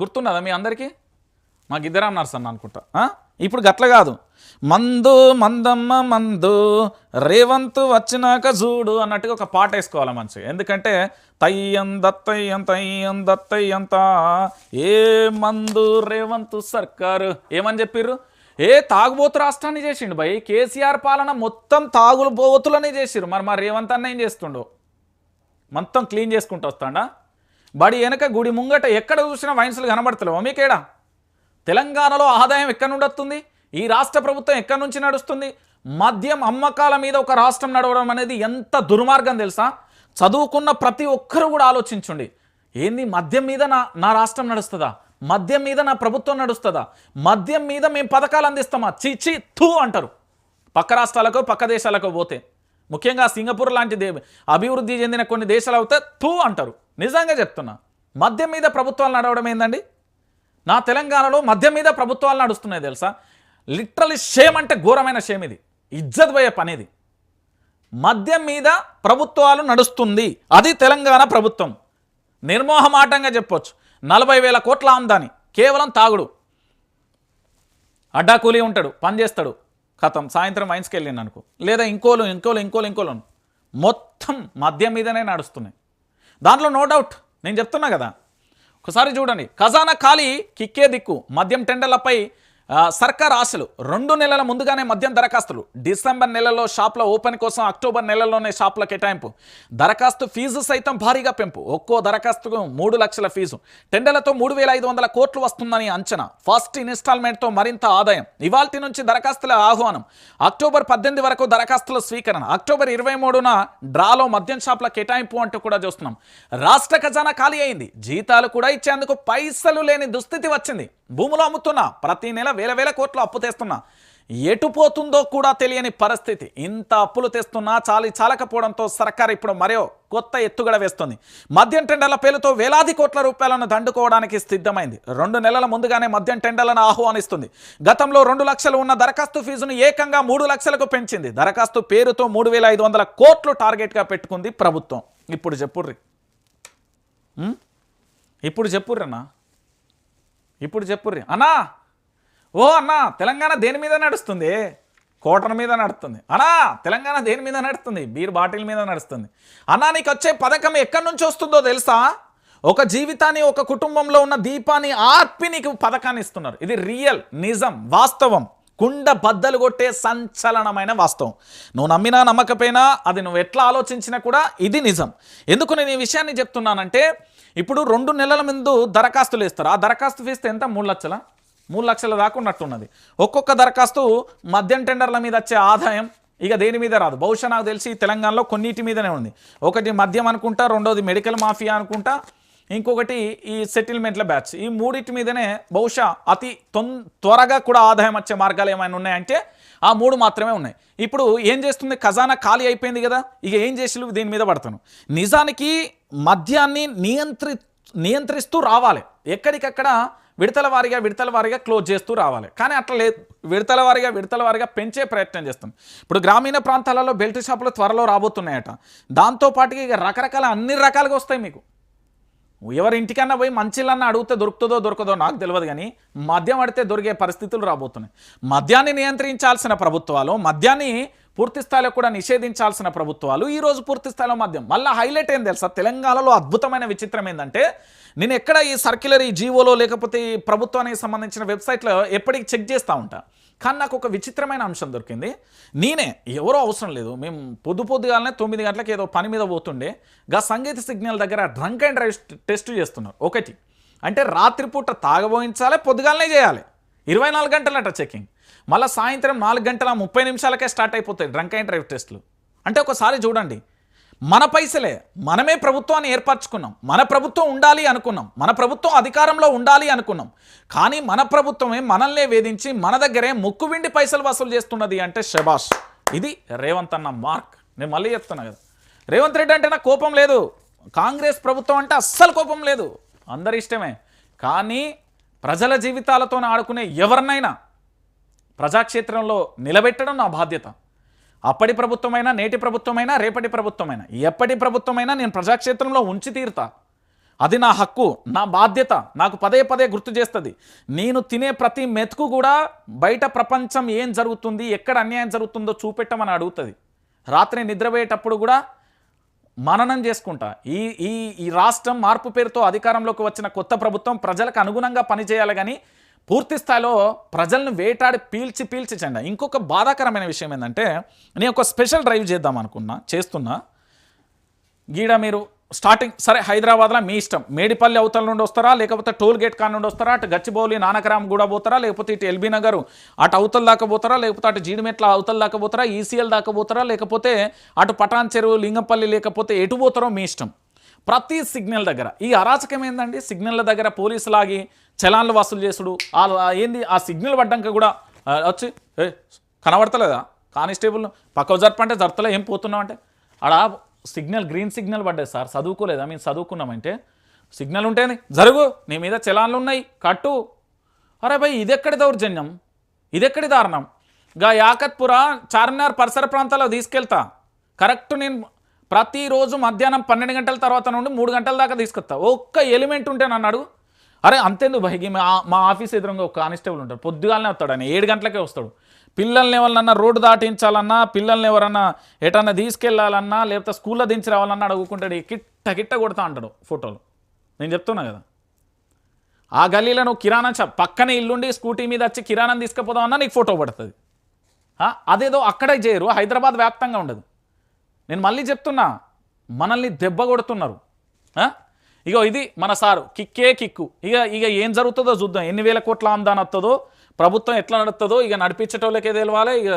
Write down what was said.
గుర్తున్నదా మీ అందరికీ? మాకు ఇద్దరు అన్నారు సార్ అనుకుంటా ఇప్పుడు గట్ల కాదు. మందు మందమ్మ మందు రేవంత్ వచ్చినాక చూడు అన్నట్టుగా ఒక పాట వేసుకోవాలి మంచిగా. ఎందుకంటే తయ్యం దత్తయ్యం తయ్యం దత్తయ్యంత ఏ మందు రేవంత్ సర్కారు. ఏమని చెప్పిర్రు? ఏ తాగుబోతు రాష్ట్రాన్ని చేసిండు భయ్ కేసీఆర్ పాలన మొత్తం తాగులు బోతులనే చేసిర్రు. మరి మా రేవంత్ అన్న ఏం చేస్తుండో? మొత్తం క్లీన్ చేసుకుంటూ వస్తాడా? బడి వెనక గుడి ముంగట ఎక్కడ చూసినా వైన్స్లు కనబడతలేవు. మీకేడా? తెలంగాణలో ఆదాయం ఎక్కడి నుండి వస్తుంది? ఈ రాష్ట్ర ప్రభుత్వం ఎక్కడి నుంచి నడుస్తుంది? మద్యం అమ్మకాల మీద ఒక రాష్ట్రం నడవడం అనేది ఎంత దుర్మార్గం తెలుసా? చదువుకున్న ప్రతి ఒక్కరూ కూడా ఆలోచించండి. ఏంది మద్యం మీద నా నా రాష్ట్రం నడుస్తుందా? మద్యం మీద నా ప్రభుత్వం నడుస్తుందా? మద్యం మీద మేము పథకాలు అందిస్తామా? చిచి థూ అంటారు. పక్క రాష్ట్రాలకు పక్క దేశాలకు పోతే. ముఖ్యంగా సింగపూర్ లాంటి అభివృద్ధి చెందిన కొన్ని దేశాలు అవుతే తూ అంటారు. నిజంగా చెప్తున్నా. మద్యం మీద ప్రభుత్వాలు నడవడం ఏందండి? నా తెలంగాణలో మద్యం మీద ప్రభుత్వాలు నడుస్తున్నాయి తెలుసా? లిటరలీ షేమ్ అంటే ఘోరమైన షేమ్ ఇది. ఇజ్జత్ పోయే పని మద్యం మీద ప్రభుత్వాలు నడుస్తుంది. అది తెలంగాణ ప్రభుత్వం. నిర్మోహమాటంగా చెప్పొచ్చు. నలభై వేల కోట్ల ఆమ్దాని. కేవలం తాగుడు. అడ్డాకూలీ ఉంటాడు పని చేస్తాడు కథం. సాయంత్రం వైన్స్కి వెళ్ళాను అనుకో. లేదా ఇంకోలు ఇంకోలు ఇంకోలు ఇంకోలు. మొత్తం మద్యం మీదనే నడుస్తున్నాయి. దాంట్లో నో డౌట్ నేను చెప్తున్నా కదా. ఒకసారి చూడండి. ఖజానా ఖాళీ కిక్కే దిక్కు. మద్యం టెండర్లపై సర్కార్ ఆశలు. రెండు నెలల ముందుగానే మద్యం దరఖాస్తులు. డిసెంబర్ నెలలో షాప్ల ఓపెన్ కోసం అక్టోబర్ నెలలోనే షాప్ల కేటాయింపు. దరఖాస్తు ఫీజు సైతం భారీగా పెంపు. ఒక్కో దరఖాస్తుకు మూడు లక్షల ఫీజు. టెండర్లతో మూడు వేల ఐదు వందల కోట్లు వస్తుందని అంచనా. ఫస్ట్ ఇన్స్టాల్మెంట్తో మరింత ఆదాయం. ఇవాల్టి నుంచి దరఖాస్తుల ఆహ్వానం. అక్టోబర్ పద్దెనిమిది వరకు దరఖాస్తుల స్వీకరణ. అక్టోబర్ ఇరవై మూడున డ్రాలో మద్యం షాప్ల కేటాయింపు అంటూ కూడా చూస్తున్నాం. రాష్ట్ర ఖజానా ఖాళీ అయింది. జీతాలు కూడా ఇచ్చేందుకు పైసలు లేని దుస్థితి వచ్చింది. భూములు అమ్ముతున్నా ప్రతి నెల వేల వేల కోట్లు అప్పు తెస్తున్నా. ఎటు పోతుందో కూడా తెలియని పరిస్థితి. ఇంత అప్పులు తెస్తున్నా చాలి చాలకపోవడంతో సర్కార్ ఇప్పుడు మరో కొత్త ఎత్తుగడ వేస్తుంది. మద్యం టెండర్ల పేరుతో వేలాది కోట్ల రూపాయలను దండుకోవడానికి సిద్ధమైంది. రెండు నెలల ముందుగానే మద్యం టెండర్లను ఆహ్వానిస్తుంది. గతంలో రెండు లక్షలు ఉన్న దరఖాస్తు ఫీజును ఏకంగా మూడు లక్షలకు పెంచింది. దరఖాస్తు పేరుతో మూడు వేల ఐదు వందల కోట్లు టార్గెట్గా పెట్టుకుంది ప్రభుత్వం. ఇప్పుడు చెప్పుర్రి. ఇప్పుడు చెప్పుర్రన్నా? ఇప్పుడు చెప్పుర్రి. అన్నా! ఓ అన్నా! తెలంగాణ దేని మీద నడుస్తుంది? కోటన మీద నడుస్తుంది. అన్నా! తెలంగాణ దేని మీద నడుస్తుంది? బీర్ బాటిల్ మీద నడుస్తుంది. అన్నా నీకు వచ్చే పథకం ఎక్కడి నుంచి వస్తుందో తెలుసా? ఒక జీవితాన్ని ఒక కుటుంబంలో ఉన్న దీపాన్ని ఆర్పి నీకు పథకాన్ని ఇస్తున్నారు. ఇది రియల్ నిజం వాస్తవం. కుండ బద్దలు కొట్టే సంచలనమైన వాస్తవం. నువ్వు నమ్మినా నమ్మకపోయినా అది నువ్వు ఎట్లా ఆలోచించినా కూడా ఇది నిజం. ఎందుకు నేను ఈ విషయాన్ని చెప్తున్నానంటే ఇప్పుడు రెండు నెలల ముందు దరఖాస్తులు ఇస్తారు ఆ దరఖాస్తు ఫీజు ఎంత? మూడు లక్షల? మూడు లక్షల దాకా ఉన్నట్టున్నది ఒక్కొక్క దరఖాస్తు మద్యం టెండర్ల మీద వచ్చే ఆదాయం ఇక దేని మీద రాదు. బహుశా నాకు తెలిసి తెలంగాణలో కొన్నిటి మీదనే ఉంది. ఒకటి మద్యం అనుకుంటా రెండోది మెడికల్ మాఫియా అనుకుంటా ఇంకొకటి ఈ సెటిల్మెంట్ల బ్యాచ్. ఈ మూడింటి మీదనే బహుశా అతి తొం త్వరగా కూడా ఆదాయం వచ్చే మార్గాలు ఏమైనా ఉన్నాయంటే ఆ మూడు మాత్రమే ఉన్నాయి. ఇప్పుడు ఏం చేస్తుంది? ఖజానా ఖాళీ అయిపోయింది కదా. ఇక ఏం చేసి దీని మీద పడతాను. నిజానికి మద్యాన్ని నియంత్రి నియంత్రిస్తూ రావాలి. ఎక్కడికక్కడ విడతల వారిగా విడతల వారీగా క్లోజ్ చేస్తూ రావాలి. కానీ అట్లా లేదు. విడతల వారిగా విడతల వారిగా పెంచే ప్రయత్నం చేస్తాం. ఇప్పుడు గ్రామీణ ప్రాంతాలలో బెల్ట్ షాపులు త్వరలో రాబోతున్నాయట. దాంతోపాటుగా ఇక రకరకాల అన్ని రకాలుగా వస్తాయి మీకు. ఎవరి ఇంటికన్నా పోయి మంచిలన్నా అడిగితే దొరుకుతుందో దొరకదో నాకు తెలియదు కానీ మద్యం అడితే దొరికే పరిస్థితులు రాబోతున్నాయి. మద్యాన్ని నియంత్రించాల్సిన ప్రభుత్వాలు మద్యాన్ని పూర్తి స్థాయిలో కూడా నిషేధించాల్సిన ప్రభుత్వాలు ఈరోజు పూర్తిస్థాయిలో పూర్తి స్థాయిలో మద్యం. మళ్ళీ హైలైట్ ఏం తెలుసా? తెలంగాణలో అద్భుతమైన విచిత్రం ఏంటంటే నేను ఎక్కడ ఈ సర్క్యులర్ ఈ జీవోలో లేకపోతే ఈ ప్రభుత్వానికి సంబంధించిన వెబ్సైట్లో ఎప్పటికీ చెక్ చేస్తూ ఉంటా. కానీ నాకు ఒక విచిత్రమైన అంశం దొరికింది. నేనే ఎవరో అవసరం లేదు. మేము పొద్దు పొద్దుగాలనే తొమ్మిది గంటలకు ఏదో పని మీద పోతుండే. గా సంగీత సిగ్నల్ దగ్గర డ్రంక్ అండ్ డ్రైవ్ టెస్ట్ చేస్తున్నారు. ఒకటి. అంటే రాత్రిపూట తాగబోయించాలి పొద్దుగాలనే చేయాలి. ఇరవై నాలుగు గంటలట చెకింగ్ మళ్ళీ సాయంత్రం నాలుగు గంటల ముప్పై నిమిషాలకే స్టార్ట్ అయిపోతాయి డ్రంక్ అండ్ డ్రైవ్ టెస్టులు. అంటే ఒకసారి చూడండి. మన పైసలే మనమే ప్రభుత్వాన్ని ఏర్పరచుకున్నాం. మన ప్రభుత్వం ఉండాలి అనుకున్నాం. మన ప్రభుత్వం అధికారంలో ఉండాలి అనుకున్నాం. కానీ మన ప్రభుత్వమే మనల్నే వేధించి మన దగ్గరే ముక్కు విండి పైసలు వసూలు చేస్తున్నది అంటే శబాష్ ఇది రేవంత్ అన్న మార్క్. నేను మళ్ళీ చెప్తున్నా కదా. రేవంత్ రెడ్డి అంటే నాకు కోపం లేదు. కాంగ్రెస్ ప్రభుత్వం అంటే అస్సలు కోపం లేదు. అందరి ఇష్టమే. కానీ ప్రజల జీవితాలతో ఆడుకునే ఎవరినైనా ప్రజాక్షేత్రంలో నిలబెట్టడం నా బాధ్యత. అప్పటి ప్రభుత్వమైనా నేటి ప్రభుత్వమైనా రేపటి ప్రభుత్వమైనా. ఎప్పటి ప్రభుత్వమైనా నేను ప్రజాక్షేత్రంలో ఉంచి తీరుతా. అది నా హక్కు నా బాధ్యత నాకు పదే పదే గుర్తు చేస్తుంది. నేను తినే ప్రతి మెతుకు కూడా బయట ప్రపంచం ఏం జరుగుతుంది ఎక్కడ అన్యాయం జరుగుతుందో చూపెట్టమని అడుగుతుంది. రాత్రి నిద్రపోయేటప్పుడు కూడా మననం చేసుకుంటా. ఈ ఈ ఈ రాష్ట్రం మార్పు పేరుతో అధికారంలోకి వచ్చిన కొత్త ప్రభుత్వం ప్రజలకు అనుగుణంగా పనిచేయాలి కానీ పూర్తి స్థాయిలో ప్రజలను వేటాడి పీల్చి పీల్చి చెండ. ఇంకొక బాధాకరమైన విషయం ఏంటంటే నేను ఒక స్పెషల్ డ్రైవ్ చేద్దాం అనుకున్నా చేస్తున్నా. గీడ మీరు స్టార్టింగ్ సరే హైదరాబాద్లో మీ ఇష్టం. మేడిపల్లి అవతల నుండి వస్తారా లేకపోతే టోల్ గేట్ కాడ నుండి వస్తారా అటు గచ్చిబౌలి నానకరామ్ కూడా పోతారా లేకపోతే ఇటు ఎల్బీ నగర్ అటు అవతల దాకా పోతారా లేకపోతే అటు జీడిమెట్ల అవతల దాకా పోతారా ఈసీఎల్ దాకా పోతారా లేకపోతే అటు పటాన్ చెరువు లింగంపల్లి లేకపోతే ఎటు పోతారో మీ ఇష్టం. ప్రతి సిగ్నల్ దగ్గర. ఈ అరాచకం ఏందండి సిగ్నల్ల దగ్గర పోలీసులు ఆగి చలాన్లు వసూలు చేసుడు. ఆ ఏంది? ఆ సిగ్నల్ పడ్డాక కూడా వచ్చి ఏ కనబడతలేదా? కానిస్టేబుల్ పక్క జరపంటే జరపలే ఏం పోతున్నావు అంటే ఆడ సిగ్నల్ గ్రీన్ సిగ్నల్ పడ్డది సార్. చదువుకోలేదా? మేము చదువుకున్నామంటే. సిగ్నల్ ఉంటేనే జరుగు నీ మీద చలాన్లు ఉన్నాయి కట్టు. అరే భయ్ ఇదెక్కడి దౌర్జన్యం? ఇదెక్కడి దారుణం? గా యాకత్పుర చార్మినార్ పరిసర ప్రాంతాల్లో తీసుకెళ్తా. కరెక్ట్ నేను ప్రతిరోజు మధ్యాహ్నం పన్నెండు గంటల తర్వాత నుండి మూడు గంటల దాకా తీసుకొస్తా. ఒక్క ఎలిమెంట్ ఉంటే నన్ను అడుగు. అరే అంతేందు భయ్? మా మా ఆఫీస్ ఎదురుగా ఒక కానిస్టేబుల్ ఉంటాడు. పొద్దుగాలనే వస్తాడు ఆయన. ఏడు గంటలకే వస్తాడు. పిల్లల్ని ఎవరన్నా రోడ్డు దాటించాలన్నా పిల్లల్ని ఎవరన్నా ఎటన్నా తీసుకెళ్ళాలన్నా లేకపోతే స్కూల్లో దించి రావాలన్నా అడుగుకుంటాడు. కిట్ట కిట్ట కొడతా అంటాడు ఫోటోలు. నేను చెప్తున్నా కదా. ఆ గల్లీలో నువ్వు కిరాణా షాప్ పక్కనే ఇల్లుండి స్కూటీ మీద వచ్చి కిరాణం తీసుకుపోదామన్నా నీకు ఫోటో పడుతుంది. అదేదో అక్కడే చేయరు హైదరాబాద్ వ్యాప్తంగా ఉండదు. నేను మళ్ళీ చెప్తున్నా మనల్ని దెబ్బ కొడుతున్నారు. ఆ? ఇగో ఇది మన సారు కిక్కే కిక్కు. ఇక ఇక ఏం జరుగుతుందో చూద్దాం. ఎన్ని వేల కోట్ల ఆమ్దాన్ వస్తుందో ప్రభుత్వం ఎట్లా నడుతుందో ఇక నడిపించేటోళ్ళకే తెలవాలి ఇక